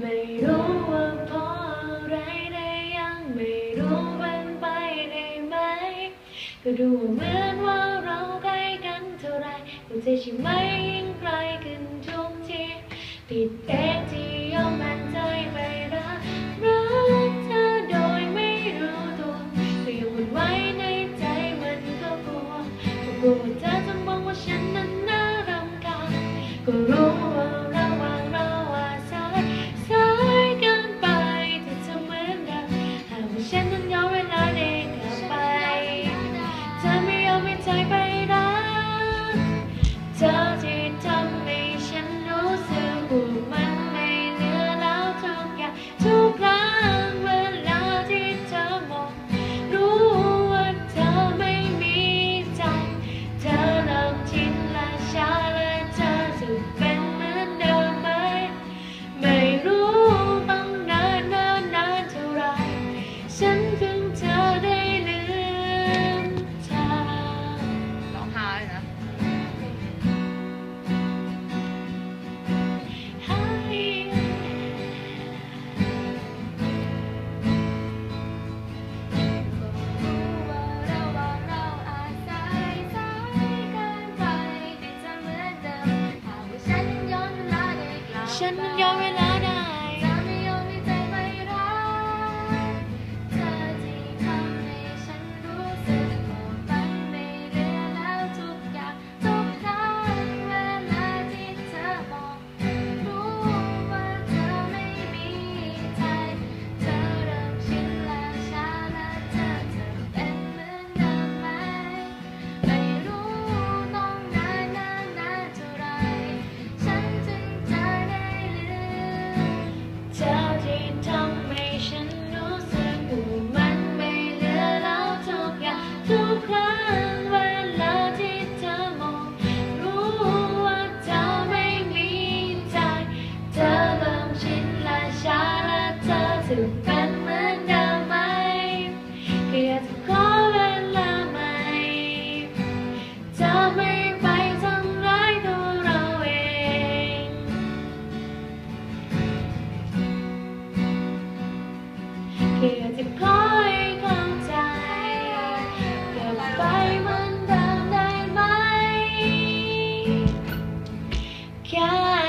ไม่รู้ว่าเพราะอะไรได้ยังไม่รู้เป็นไปได้ไหม ก็ดูเหมือนว่าเราใกล้กันเท่าไรหัวใจใช่ไม่ยิ่งไกลขึ้นทุกทีผิดเอง no, no. Russian, you're in ถูกกันเหมือนเดิมไหมแค่ยากจขอเวลาใมจะไม่ไปทำร้ายตัวเราเองแค่ยากจขอเข้าใจกลับไปเหมือนเดิมได้ไหมแค่